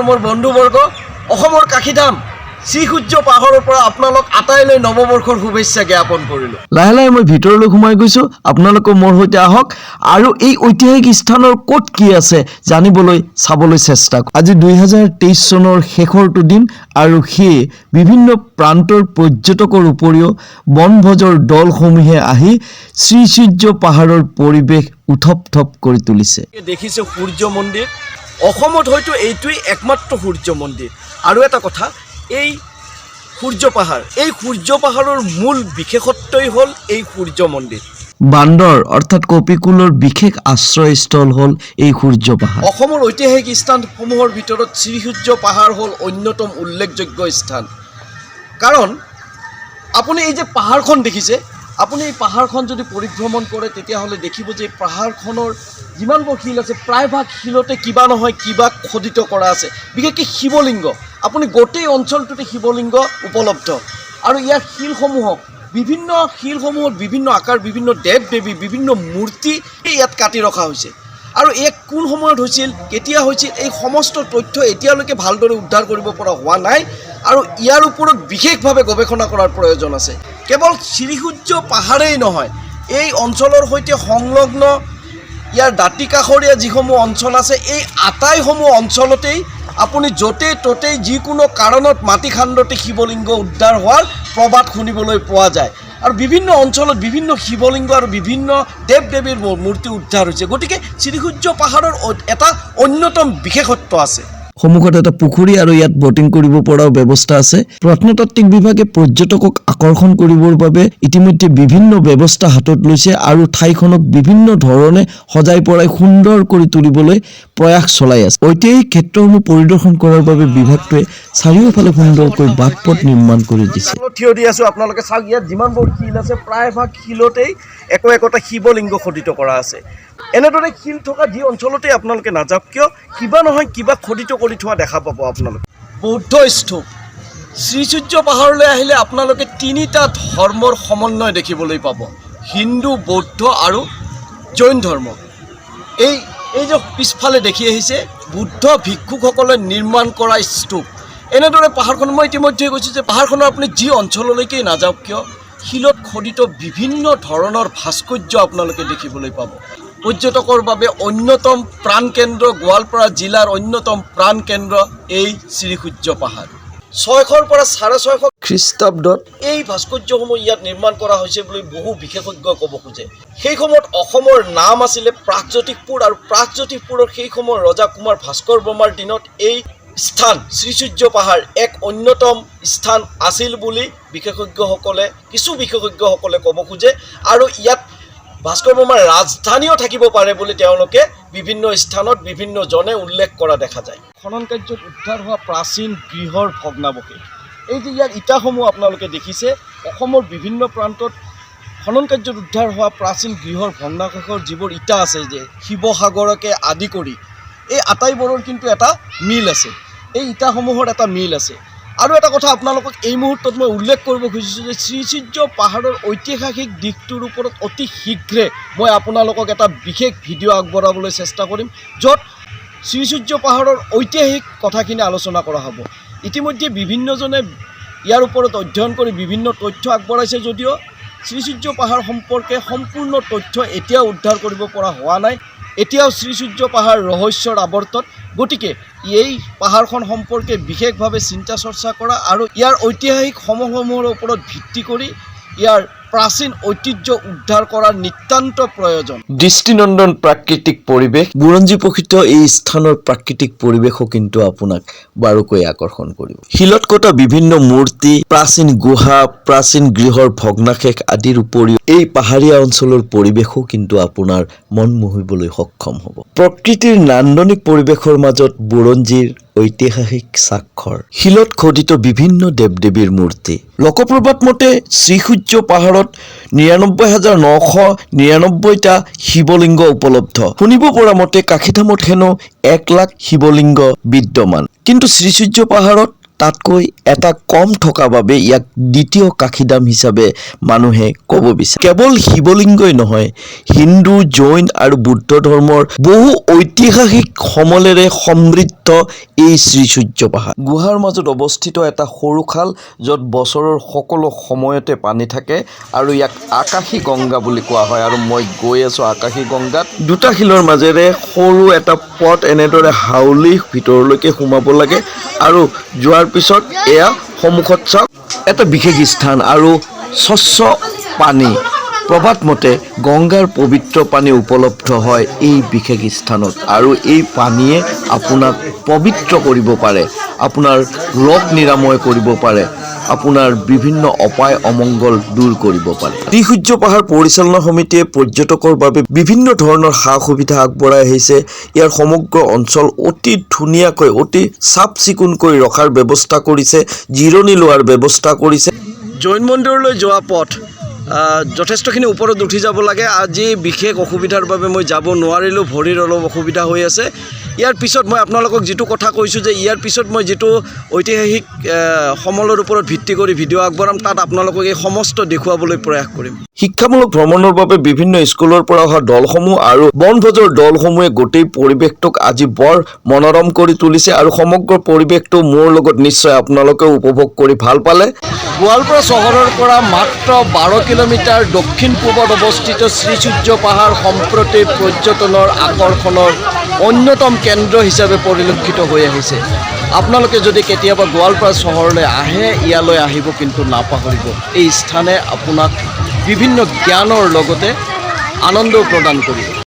আৰু মোৰ বন্ধুবৰ্গ অসমৰ কাশীধাম শ্ৰীসূৰ্য পাহাৰৰ পৰা আপোনালোক আটাইলৈ নৱবৰ্ষৰ শুভেচ্ছা জ্ঞাপন কৰিলোঁ। লাহে লাহে মই ভিতৰলৈ সোমাই গৈছোঁ আপোনালোকে মোৰ সৈতে আহক আৰু এই ঐতিহাসিক স্থানৰ ক'ত কি আছে জানিবলৈ চাবলৈ চেষ্টা আজি দুহেজাৰ তেইছ চনৰ শেষৰটো দিন আৰু সেয়ে বিভিন্ন প্ৰান্তৰ পৰ্যটকৰ উপৰিও বনভোজৰ দলসমূহে আহি শ্ৰীসূৰ্য পাহাৰৰ পৰিৱেশ উথপ থপ কৰি তুলিছে। দেখিছে সূৰ্য মন্দিৰ অসমত হয়তো এইটোৱেই একমাত্ৰ সূৰ্য মন্দিৰ। আৰু এটা কথা এই সূৰ্য পাহাৰ এই সূৰ্য পাহাৰৰ মূল বিশেষত্বই হ'ল এই সূৰ্য মন্দিৰ। বান্দৰ অৰ্থাৎ কপিকুলৰ বিশেষ আশ্ৰয়স্থল হ'ল এই সূৰ্য পাহাৰ। অসমৰ ঐতিহাসিক স্থানসমূহৰ ভিতৰত শ্ৰীসূৰ্য পাহাৰ হ'ল অন্যতম উল্লেখযোগ্য স্থান। কাৰণ আপুনি এই যে পাহাৰখন দেখিছে আপুনি এই পাহাৰখন যদি পৰিভ্ৰমণ কৰে, তেতিয়াহ'লে দেখিব যে এই পাহাৰখনৰ যিমানবোৰ শিল আছে, প্ৰায়ভাগ শিলতে কিবা নহয়, কিবা খোদিত কৰা আছে। বিশেষকৈ শিৱলিংগ। আপুনি গোটেই অঞ্চলটোতে শিৱলিংগ উপলব্ধ। আৰু ইয়াৰ শিলসমূহক, বিভিন্ন শিলসমূহত বিভিন্ন আকাৰ, বিভিন্ন দেৱ দেৱী বিভিন্ন মূৰ্তি ইয়াত কাটি ৰখা হৈছে। আৰু এক কোন সময়ত হৈছিল, কেতিয়া হৈছিল, এই সমস্ত তথ্য এতিয়ালৈকে ভালদৰে উদ্ধাৰ কৰিব পৰা হোৱা নাই। আৰু ইয়াৰ ওপৰত বিশেষভাৱে গৱেষণা কৰাৰ প্ৰয়োজন আছে। কেৱল শ্ৰীসূৰ্য পাহাৰেই নহয়, এই অঞ্চলৰ সৈতে সংলগ্ন ইয়াৰ দাঁতি কাষৰীয়া যিসমূহ অঞ্চল আছে, এই আটাইসমূহ অঞ্চলতেই আপুনি য'তেই ত'তেই যিকোনো কাৰণত মাটি খান্দতে শিৱলিংগ উদ্ধাৰ হোৱাৰ প্ৰবাদ শুনিবলৈ পোৱা যায়। আৰু বিভিন্ন অঞ্চলত বিভিন্ন শিৱলিংগ আৰু বিভিন্ন দেৱ দেৱীৰ মূৰ্তি উদ্ধাৰ হৈছে। গতিকে শ্ৰীসূৰ্য পাহাৰৰ এটা অন্যতম বিশেষত্ব আছে। সন্মুখত এটা পুখুৰী আৰু ইয়াত বটিং কৰিব পৰাও ব্যৱস্থা আছে। প্ৰত্নতাত্ত্বিক বিভাগে পৰ্যটকক আকৰ্ষণ কৰিবৰ বাবে ইতিমধ্যে বিভিন্ন ব্যৱস্থা হাতত লৈছে আৰু ঠাইখনক বিভিন্ন ধৰণে সজাই পৰাই সুন্দৰ কৰি তুলিবলৈ প্ৰয়াস চলাই আছে। ঐতিহাসিক ক্ষেত্ৰসমূহ পৰিদৰ্শন কৰাৰ বাবে বিভাগটোৱে চাৰিওফালে সুন্দৰকৈ বাট পথ নিৰ্মাণ কৰি দিছে। থিয় দি আছোঁ আপোনালোকে চাওক ইয়াত যিমানবোৰ শিল আছে প্ৰায়ভাগ শিলতেই একো একোটা শিৱলিংগ খোদিত কৰা আছে। এনেদৰে শিল থকা যি অঞ্চলতেই আপোনালোকে নাযাওক কিয়? কিবা নহয় কিবা খোদিত কৰি থোৱা দেখা পাব আপোনালোকে। বৌদ্ধ স্তূপ। শ্ৰীসূৰ্য পাহাৰলৈ আহিলে আপোনালোকে তিনিটা ধৰ্মৰ সমন্বয় দেখিবলৈ পাব। হিন্দু, বৌদ্ধ আৰু জৈন ধৰ্ম। এই এই যে পিছফালে দেখি আহিছে, বুদ্ধ ভিক্ষুকসকলে নিৰ্মাণ কৰা স্তূপ। এনেদৰে পাহাৰখন মই ইতিমধ্যে কৈছোঁ যে পাহাৰখনৰ আপুনি যি অঞ্চললৈকেই নাযাওক কিয়, শিলত খোদিত বিভিন্ন ধৰণৰ ভাস্কৰ্য আপোনালোকে দেখিবলৈ পাব। পৰ্যটকৰ বাবে অন্যতম প্ৰাণকেন্দ্ৰ গোৱালপাৰা জিলাৰ অন্যতম প্ৰাণকেন্দ্ৰ এই শ্ৰীসূৰ্য পাহাৰ। ছয়শৰ পৰা চাৰে ছয়শো খ্ৰীষ্টাব্দত এই ভাস্কৰ্যসমূহ ইয়াত নিৰ্মাণ কৰা হৈছে বুলি বহু বিশেষজ্ঞই ক'ব খোজে। সেই সময়ত অসমৰ নাম আছিলে প্ৰাগজ্যোতিষপুৰ আৰু প্ৰাগজ্যোতিষপুৰৰ সেই সময়ৰ ৰজা কুমাৰ ভাস্কৰ বৰ্মাৰ দিনত এই স্থান শ্ৰীসূৰ্য পাহাৰ এক অন্যতম স্থান আছিল বুলি বিশেষজ্ঞসকলে কিছু বিশেষজ্ঞসকলে ক'ব খোজে। আৰু ইয়াত ভাস্কৰ বৰ্মাৰ ৰাজধানীও থাকিব পাৰে বুলি তেওঁলোকে বিভিন্ন স্থানত বিভিন্নজনে উল্লেখ কৰা দেখা যায়। খনন কাৰ্যত উদ্ধাৰ হোৱা প্ৰাচীন গৃহৰ ভগ্নাৱশেষ। এই যে ইয়াৰ ইটাসমূহ আপোনালোকে দেখিছে, অসমৰ বিভিন্ন প্ৰান্তত খনন কাৰ্যত উদ্ধাৰ হোৱা প্ৰাচীন গৃহৰ ভগ্নাৱশেষৰ যিবোৰ ইটা আছে যে শিৱসাগৰকে আদি কৰি, এই আটাইবোৰৰ কিন্তু এটা মিল আছে। এই ইটাসমূহৰ এটা মিল আছে। আৰু এটা কথা আপোনালোকক এই মুহূৰ্তত মই উল্লেখ কৰিব খুজিছোঁ যে শ্ৰীসূৰ্য পাহাৰৰ ঐতিহাসিক দিশটোৰ ওপৰত অতি শীঘ্ৰে মই আপোনালোকক এটা বিশেষ ভিডিঅ' আগবঢ়াবলৈ চেষ্টা কৰিম, য'ত শ্ৰীসূৰ্য পাহাৰৰ ঐতিহাসিক কথাখিনি আলোচনা কৰা হ'ব। ইতিমধ্যে বিভিন্নজনে ইয়াৰ ওপৰত অধ্যয়ন কৰি বিভিন্ন তথ্য আগবঢ়াইছে যদিও শ্ৰীসূৰ্য পাহাৰ সম্পৰ্কে সম্পূৰ্ণ তথ্য এতিয়াও উদ্ধাৰ কৰিব পৰা হোৱা নাই। এতিয়াও শ্ৰীসূৰ্য পাহাৰ ৰহস্যৰ আৱৰ্তত গতিকে এই পাহাৰখন সম্পৰ্কে বিশেষভাৱে চিন্তা চৰ্চা কৰা আৰু ইয়াৰ ঐতিহাসিক সমসমূহৰ ওপৰত ভিত্তি কৰি ইয়াৰ প্ৰাচীন ঐতিহ্য উদ্ধাৰ কৰাৰ নিতান্ত প্ৰয়োজন দৃষ্টিনন্দন প্ৰাকৃতিক পৰিৱেশ বুৰঞ্জী প্ৰসিদ্ধ এই স্থানৰ প্ৰাকৃতিক পৰিৱেশো কিন্তু আপোনাক বাৰুকৈ আকৰ্ষণ কৰিব। শিলত কটা বিভিন্ন মূৰ্তি, প্ৰাচীন গুহা, প্ৰাচীন গৃহৰ ভগ্নাশেষ আদিৰ উপৰিও এই পাহাৰীয়া অঞ্চলৰ পৰিৱেশো কিন্তু আপোনাৰ মন মোহিবলৈ সক্ষম হ'ব। প্ৰকৃতিৰ নান্দনিক পৰিৱেশৰ মাজত বুৰঞ্জীৰ ঐতিহাসিক স্বাক্ষৰ। শিলত খোদিত বিভিন্ন দেৱ দেৱীৰ মূৰ্তি। লোকপ্ৰবাদ মতে, শ্ৰীসূৰ্য পাহাৰত নিৰানব্বৈ হাজাৰ নশ নিৰানব্বৈটা শিৱলিংগ উপলব্ধ। শুনিব পৰা মতে কাশীধামত হেনো এক লাখ শিৱলিংগ বিদ্যমান। কিন্তু শ্ৰীসূৰ্য পাহাৰত তাতকৈ এটা কম থকা বাবে ইয়াক দ্বিতীয় কাশীদাম হিচাপে মানুহে ক'ব বিচাৰে। কেৱল শিৱলিংগই নহয়, হিন্দু, জৈন আৰু বুদ্ধ ধৰ্মৰ বহু ঐতিহাসিক সমলেৰে সমৃদ্ধ এই শ্ৰীসূৰ্য পাহাৰ গুহাৰ মাজত অৱস্থিত এটা সৰু খাল, য'ত বছৰৰ সকলো সময়তে পানী থাকে আৰু ইয়াক আকাশী গংগা বুলি কোৱা হয়। আৰু মই গৈ আছোঁ আকাশী গংগাত। দুটা শিলৰ মাজেৰে সৰু এটা পথ এনেদৰে হাউলি ভিতৰলৈকে সোমাব লাগে আৰু যোৱাৰ পিছত এয়া সন্মুখত চাওক। এটা বিশেষ স্থান আৰু স্বচ্ছ পানী। প্ৰবাদ মতে, গংগাৰ পবিত্ৰ পানী উপলব্ধ হয় এই বিশেষ স্থানত। আৰু এই পানীয়ে আপোনাক পবিত্ৰ কৰিব পাৰে। আপোনাৰ ৰোগ নিৰাময় কৰিব পাৰে। আপোনাৰ বিভিন্ন অপায় অমংগল দূৰ কৰিব পাৰে। শ্ৰীসূৰ্য পাহাৰ পৰিচালনা সমিতিয়ে পৰ্যটকৰ বাবে বিভিন্ন ধৰণৰ সা সুবিধা আগবঢ়াই আহিছে। ইয়াৰ সমগ্ৰ অঞ্চল অতি ধুনীয়াকৈ, অতি চাফ চিকুণকৈ ৰখাৰ ব্যৱস্থা কৰিছে, জিৰণি লোৱাৰ ব্যৱস্থা কৰিছে। জৈন মন্দিৰলৈ যোৱা পথ যথেষ্টখিনি ওপৰত উঠি যাব লাগে। আজি বিশেষ অসুবিধাৰ বাবে মই যাব নোৱাৰিলোঁ, ভৰিৰ অলপ অসুবিধা হৈ আছে। ইয়াৰ পিছত মই আপোনালোকক যিটো কথা কৈছোঁ যে ইয়াৰ পিছত মই যিটো ঐতিহাসিক সমলৰ ওপৰত ভিত্তি কৰি ভিডিঅ' আগবঢ়াম তাত আপোনালোকক এই সমস্ত দেখুৱাবলৈ প্ৰয়াস কৰিম। শিক্ষামূলক ভ্ৰমণৰ বাবে বিভিন্ন স্কুলৰ পৰা অহা দলসমূহ আৰু বনভোজৰ দলসমূহে গোটেই পৰিৱেশটোক আজি বৰ মনোৰম কৰি তুলিছে আৰু সমগ্ৰ পৰিৱেশটো মোৰ লগত নিশ্চয় আপোনালোকে উপভোগ কৰি ভালো পালে। গোৱালপাৰা চহৰৰ পৰা মাত্ৰ বাৰ কিলোমিটাৰ দক্ষিণ পূবত অৱস্থিত শ্ৰীসূৰ্য পাহাৰ সম্প্ৰতি পৰ্যটনৰ আকৰ্ষণৰ অন্যতম কেন্দ্ৰ হিচাপে পৰিলক্ষিত হৈ আহিছে। আপোনালোকে যদি কেতিয়াবা গোৱালপাৰা চহৰলৈ আহে, ইয়ালৈ আহিব কিন্তু নাপাহৰিব। এই স্থানে আপোনাক বিভিন্ন জ্ঞানৰ লগতে আনন্দও প্ৰদান কৰিব।